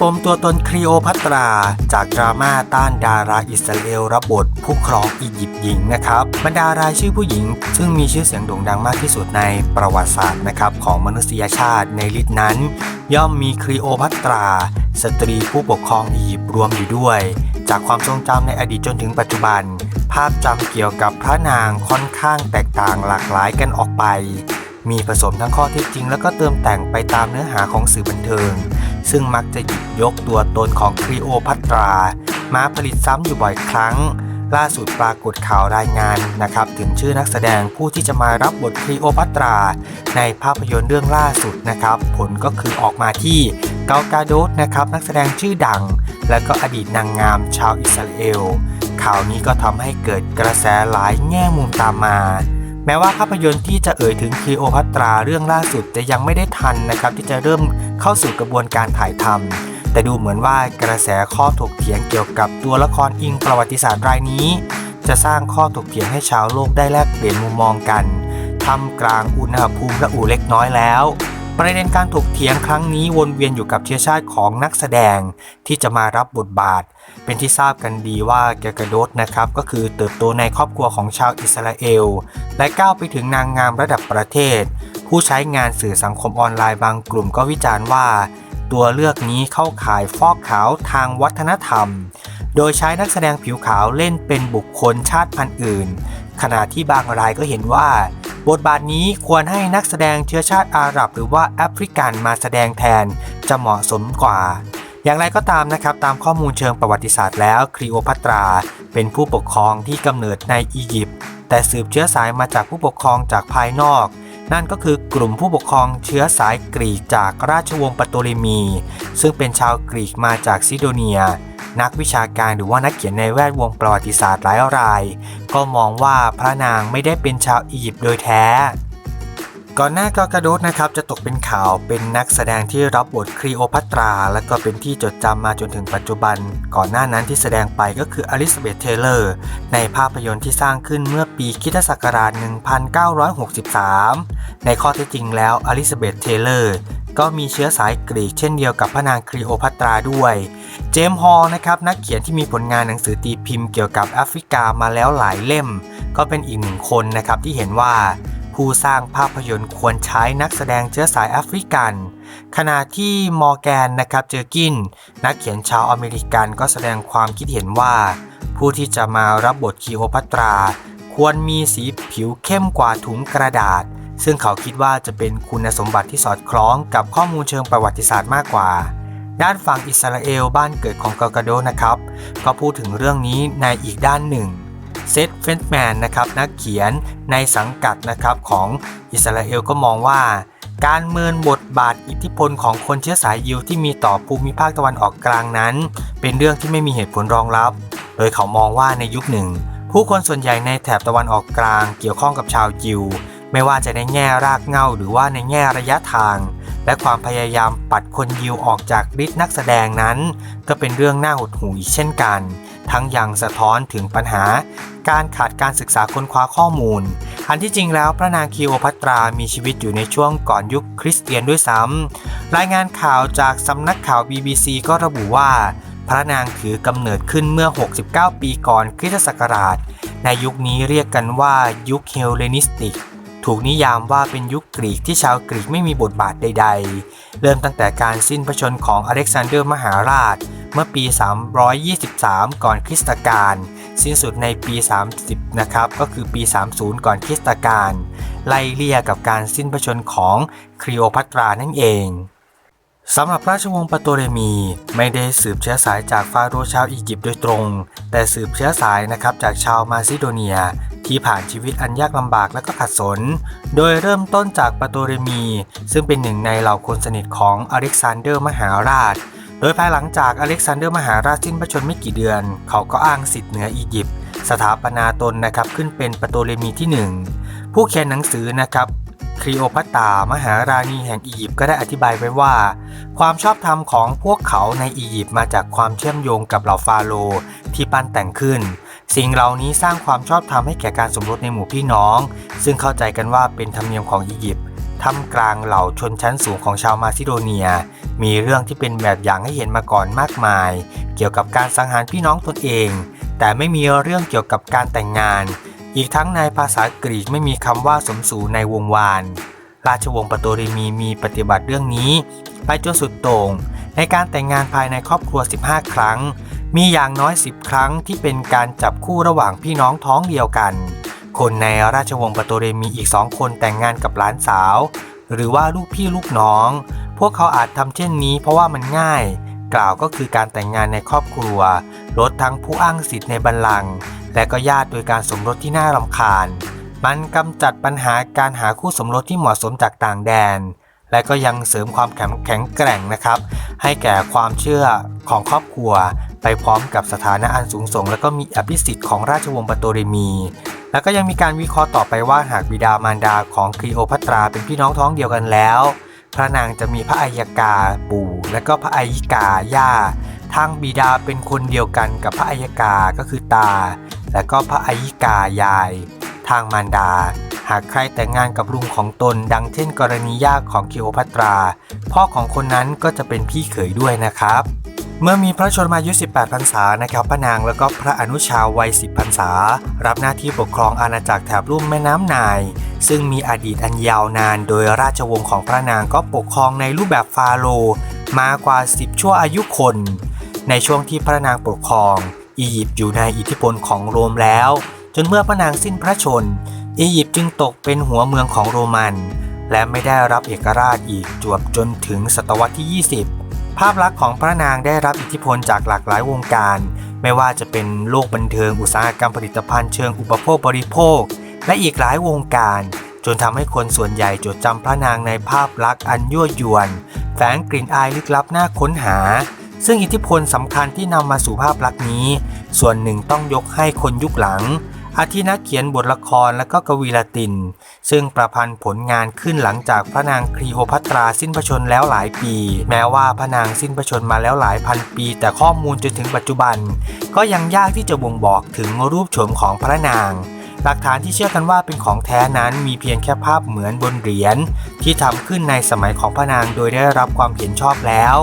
ปมตัวตนคลีโอพัตรา จากดราม่าต้านดาราอิสราเอลรับบทผู้ครองอียิปต์หญิงนะครับบรรดารายชื่อผู้หญิง ซึ่งมีชื่อเสียงโด่งดังมากที่สุดในประวัติศาสตร์นะครับของมนุษยชาติในลิสต์นั้น ย่อมมีคลีโอพัตรา สตรีผู้ปกครองอียิปต์รวมอยู่ด้วย จากความทรงจำในอดีตจนถึงปัจจุบัน ภาพจำเกี่ยวกับพระนางค่อนข้างแตกต่างหลากหลายกันออกไป มีผสมทั้งข้อเท็จจริง แล้วก็เติมแต่งไปตามเนื้อหาของสื่อบันเทิง ซึ่งมักจะหยิบยกตัวตนของคลีโอพัตรา มาผลิตซ้ำอยู่บ่อยครั้ง ล่าสุดปรากฏข่าวรายงานนะครับ ถึงชื่อนักแสดงผู้ที่จะมารับบทคลีโอพัตรา ในภาพยนตร์เรื่องล่าสุดนะครับ ผลก็คือออกมาที่เกากาโดสนะครับนักแสดงชื่อดัง และก็อดีตนางงามชาวอิสราเอลข่าวนี้ก็ทำให้เกิดกระแสหลายแง่มุมตามมา แม้ว่าภาพยนตร์ที่จะเอ่ยถึงคลีโอพัตราเรื่องล่าสุดจะยังไม่ได้ทันนะครับที่จะเริ่มเข้าสู่กระบวนการถ่ายทำแต่ดูเหมือนว่ากระแสข้อถกเถียงเกี่ยวกับตัวละครอิงประวัติศาสตร์รายนี้ จะสร้างข้อถกเถียงให้ชาวโลกได้แลกเปลี่ยนมุมมองกันทำกลางอุณหภูมิระอุเล็กน้อยแล้ว ประเด็นการถกเถียงครั้งนี้วนเวียนอยู่กับเชื้อชาติของนักแสดงที่จะมารับบทบาท เป็นที่ทราบกันดีว่าแกกโดสนะครับก็คือเติบโตในครอบครัวของชาวอิสราเอล และก้าวไปถึงนางงามระดับประเทศ ผู้ใช้งานสื่อสังคมออนไลน์บางกลุ่มก็วิจารณ์ว่า ตัวเลือกนี้เข้าข่ายฟอกขาวทางวัฒนธรรม โดยใช้นักแสดงผิวขาวเล่นเป็นบุคคลชาติพันธุ์อื่น ขณะที่บางรายก็เห็นว่า บทบาทนี้ควรให้นักแสดงเชื้อชาติอาหรับ หรือว่าแอฟริกันมาแสดงแทนจะเหมาะสมกว่า อย่างไรก็ตามนะครับตามข้อมูลเชิงประวัติศาสตร์แล้วคลีโอพัตรา เป็นผู้ปกครองที่กำเนิดในอียิปต์แต่สืบเชื้อสายมาจากผู้ปกครองจากภายนอก นั่นก็คือกลุ่มผู้ปกครองเชื้อสายกรีกจากราชวงศ์ปโตเลมี ซึ่งเป็นชาวกรีกมาจากซิโดเนีย นักวิชาการหรือว่านักเขียนในแวดวงประวัติศาสตร์หลายราย ก็มองว่าพระนางไม่ได้เป็นชาวอียิปต์โดยแท้ก่อนหน้ากากาโดสนะครับจะตกเป็นข่าวเป็นนักแสดงที่รับบทคลีโอพัตรา และก็เป็นที่จดจำมาจนถึงปัจจุบัน ก่อนหน้านั้นที่แสดงไปก็คืออลิซาเบธเทเลอร์ ในภาพยนตร์ที่สร้างขึ้นเมื่อปีคริสตศักราช 1963 ในข้อเท็จจริงแล้วอลิซาเบธเทเลอร์ ก็มีเชื้อสายกรีกเช่นเดียวกับพระนางคลีโอพัตราด้วย เจมส์ฮอลนะครับนักเขียนที่มีผลงานหนังสือตีพิมพ์เกี่ยวกับแอฟริกามาแล้วหลายเล่ม ก็เป็นอีกหนึ่งคนนะครับที่เห็นว่า ผู้สร้างภาพยนตร์ควรใช้นักแสดงเชื้อสายแอฟริกัน ขณะที่มอร์แกนนะครับเจอกิน นักเขียนชาวอเมริกันก็แสดงความคิดเห็นว่า ผู้ที่จะมารับบทคีโอพัตรา ควรมีสีผิวเข้มกว่าถุงกระดาษ ซึ่งเขาคิดว่าจะเป็นคุณสมบัติที่สอดคล้องกับข้อมูลเชิงประวัติศาสตร์มากกว่า ด้านฝั่งอิสราเอลบ้านเกิดของกากาโดนะครับ ก็พูดถึงเรื่องนี้ในอีกด้านหนึ่งเซธเฟนแมนนะครับนักเขียนในสังกัดนะครับของอิสราเอลก็มองว่าการเมินบทบาทอิทธิพลของคนเชื้อสายยิวที่มีต่อภูมิภาคตะวันออกกลางนั้น เป็นเรื่องที่ไม่มีเหตุผลรองรับ โดยเขามองว่าในยุคหนึ่ง ผู้คนส่วนใหญ่ในแถบตะวันออกกลางเกี่ยวข้องกับชาวยิว ไม่ว่าจะในแง่รากเงาหรือว่าในแง่ระยะทาง และความพยายามปัดคนยิวออกจากฤทธิ์นักแสดงนั้น ก็เป็นเรื่องน่าหดหู่อีกเช่นกัน ทั้งยังสะท้อนถึงปัญหา การขาดการศึกษาค้นคว้าข้อมูล อันที่จริงแล้วพระนางคีโอพัตรามีชีวิตอยู่ในช่วงก่อนยุคคริสเตียนด้วยซ้ำรายงานข่าวจากสำนักข่าว BBC ก็ระบุว่าพระนางถือกำเนิดขึ้นเมื่อ 69 ปีก่อนคริสตศักราช ในยุคนี้เรียกกันว่ายุคเฮลเลนิสติก ถูกนิยามว่าเป็นยุคกรีกที่ชาวกรีกไม่มีบทบาทใด ๆ เริ่มตั้งแต่การสิ้นพระชนของอเล็กซานเดอร์มหาราช เมื่อปี 323 ก่อนคริสตกาลสิ้นสุดในปี 30 นะครับ ก็คือปี 30 ก่อนคริสตกาลไล่เลี่ยกับการสิ้นพระชนของคลีโอพัตรานั่นเองสำหรับราชวงศ์ปโตเลมีไม่ได้สืบเชื้อสายจากฟาโรห์ชาวอียิปต์โดยตรง แต่สืบเชื้อสายนะครับจากชาวมาซิโดเนีย ที่ผ่านชีวิตอันยากลำบากและก็ขัดสน โดยเริ่มต้นจากปโตเลมี ซึ่งเป็นหนึ่งในเหล่าคนสนิทของอเล็กซานเดอร์มหาราช โดยภายหลังจากอเล็กซานเดอร์มหาราชสิ้นพระชนม์ไม่กี่เดือน เขาก็อ้างสิทธิ์เหนืออียิปต์สถาปนาตนนะครับขึ้นเป็นปโตเลมีที่หนึ่งผู้เขียนหนังสือนะครับคลีโอพัตรามหาราณีแห่งอียิปต์ก็ได้อธิบายไว้ว่า ความชอบธรรมของพวกเขาในอียิปต์มาจากความเชื่อมโยงกับเหล่าฟาโรห์ที่ปั้นแต่งขึ้น สิ่งเหล่านี้สร้างความชอบธรรมให้แก่การสมรสในหมู่พี่น้อง ซึ่งเข้าใจกันว่าเป็นธรรมเนียมของอียิปต์ท่ามกลางเหล่าชนชั้นสูงของชาวมาซิโดเนีย มีเรื่องที่เป็นแบบอย่างให้เห็นมาก่อนมากมาย เกี่ยวกับการสังหารพี่น้องตนเอง แต่ไม่มีเรื่องเกี่ยวกับการแต่งงาน อีกทั้งในภาษากรีกไม่มีคำว่าสมสู่ในวงวาน ราชวงศ์ปโตริมีมีปฏิบัติเรื่องนี้ ไปจนสุดโต่งในการแต่งงานภายในครอบครัว 15 ครั้ง มีอย่างน้อย 10 ครั้งที่เป็นการจับคู่ระหว่างพี่น้องท้องเดียวกัน คนในราชวงศ์ปโตเรมีอีกสองคนแต่งงานกับหลานสาว หรือว่าลูกพี่ลูกน้อง พวกเขาอาจทำเช่นนี้เพราะว่ามันง่าย กล่าวก็คือการแต่งงานในครอบครัว ลดทั้งผู้อ้างสิทธิ์ในบัลลังก์และก็ญาติโดยการสมรสที่น่ารำคาญ มันกำจัดปัญหาการหาคู่สมรสที่เหมาะสมจากต่างแดน และก็ยังเสริมความแข็งแข็งแกร่งนะครับ ให้แก่ความเชื่อของครอบครัว ไปพร้อมกับสถานะอันสูงส่ง และก็มีอภิสิทธิ์ของราชวงศ์ปโตเรมี แล้วก็ยังมีการวิเคราะห์ต่อไปว่าหากบิดามารดาของคลีโอพัตราเป็นพี่น้องท้องเดียวกันแล้ว พระนางจะมีพระอัยกาปู่ และก็พระอัยกาย่าทางบิดาเป็นคนเดียวกันกับพระอัยกาก็คือตา และก็พระอัยกายาย ทางมารดา หากใครแต่งงานกับลุงของตน ดังเช่นกรณียากของคลีโอพัตรา พ่อของคนนั้นก็จะเป็นพี่เขยด้วยนะครับ เมื่อมีพระชนมายุ 18 พรรษา นะครับ พระนางแล้วก็พระอนุชาวัย 10 พรรษา รับหน้าที่ปกครองอาณาจักรแถบลุ่มแม่น้ำนาย ซึ่งมีอดีตอันยาวนาน โดยราชวงศ์ของพระนางก็ปกครองในรูปแบบฟาโรห์มากว่า 10 ชั่วอายุคน ในช่วงที่พระนางปกครอง อียิปต์อยู่ในอิทธิพลของโรมแล้ว จนเมื่อพระนางสิ้นพระชน อียิปต์จึงตกเป็นหัวเมืองของโรมัน และไม่ได้รับเอกราชอีกจวบจนถึงศตวรรษที่ 20 ภาพลักษณ์ของพระนางได้รับอิทธิพลจากหลากหลายวงการ ไม่ว่าจะเป็นโลกบันเทิงอุตสาหกรรมผลิตภัณฑ์เชิงอุปโภคบริโภค และอีกหลายวงการ จนทำให้คนส่วนใหญ่จดจำพระนางในภาพลักษณ์อันยั่วยวนแฝงกลิ่นอายลึกลับน่าค้นหา ซึ่งอิทธิพลสำคัญที่นำมาสู่ภาพลักษณ์นี้ ส่วนหนึ่งต้องยกให้คนยุคหลัง อาทินักเขียนบทละครและก็กวีละติน ซึ่งประพันธ์ผลงานขึ้นหลังจากพระนางคลีโอพัตราสิ้นพระชนแล้วหลายปี แม้ว่าพระนางสิ้นพระชนมาแล้วหลายพันปี แต่ข้อมูลจนถึงปัจจุบัน ก็ยังยากที่จะบ่งบอกถึงรูปโฉมของพระนาง หลักฐานที่เชื่อกันว่าเป็นของแท้นั้นมีเพียงแค่ภาพเหมือนบนเหรียญที่ทำขึ้นในสมัยของพระนางโดยได้รับความเห็นชอบแล้ว